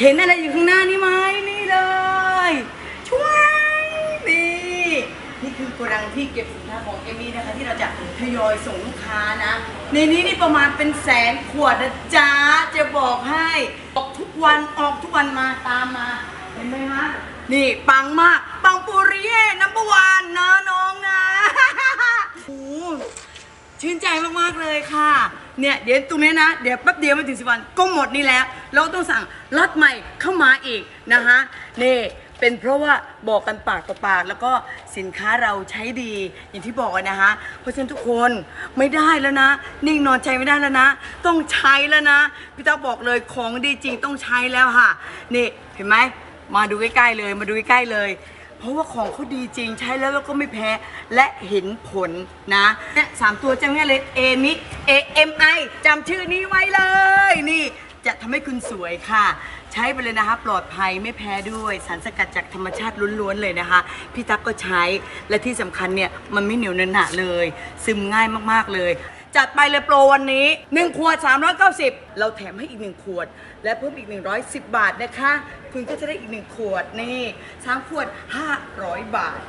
เห็นอะไรอยู่ข้างหน้านี่ไหมนี่เลยช่วยนี่นี่คือโกดังที่เก็บสินค้าของเอมี่นะคะ ที่เราจะทยอยส่งลูกค้านะ ในนี้นี่ประมาณเป็นแสนขวดนะจ๊ะจะบอกให้ออกทุกวันออกทุกวันมาตามมา เห็นไหมฮะนี่ปังมากปังปุริเย่นัมเบอร์วันนะน้องนะ โอ้โห ชื่นใจมากๆเลยค่ะ เนี่ยเดี๋ยวตรงนี้นะ เดี๋ยวแป๊บเดียวไม่ถึงสิบวันก็หมดนี่แล้ว เราต้องสั่งล็อตใหม่เข้ามาอีกนะคะนี่เป็นเพราะว่าบอกกันปากต่อปาก แล้วก็สินค้าเราใช้ดีอย่างที่บอกนะคะ เพราะฉะนั้นทุกคนไม่ได้แล้วนะ นิ่งนอนใจไม่ได้แล้วนะ ต้องใช้แล้วนะพี่ต้าบอกเลยของดีจริงต้องใช้แล้วค่ะ นี่เห็นไหมมาดูใกล้ๆเลยมาดูใกล้ๆเลย เพราะว่าของเขาดีจริงใช้แล้วแล้วก็ไม่แพ้และเห็นผลนะเนี่ยสามตัวจำง่ายเลยเอมิ A M I จำชื่อนี้ไว้เลย นี่จะทำให้คุณสวยค่ะ ใช้ไปเลยนะคะ ปลอดภัยไม่แพ้ด้วยสารสกัดจากธรรมชาติล้วนๆเลยนะคะ พี่ตั๊กก็ใช้และที่สำคัญเนี่ยมันไม่เหนียวเนอหนะเลย ซึมง่ายมากๆเลย จัดไปเลยโปรวันนี้ 1 ขวด 390 เราแถมให้อีก 1 ขวด และเพิ่มอีก 110 บาทนะคะ คุณก็จะได้อีก 1 ขวดนี่3ขวด 500 บาท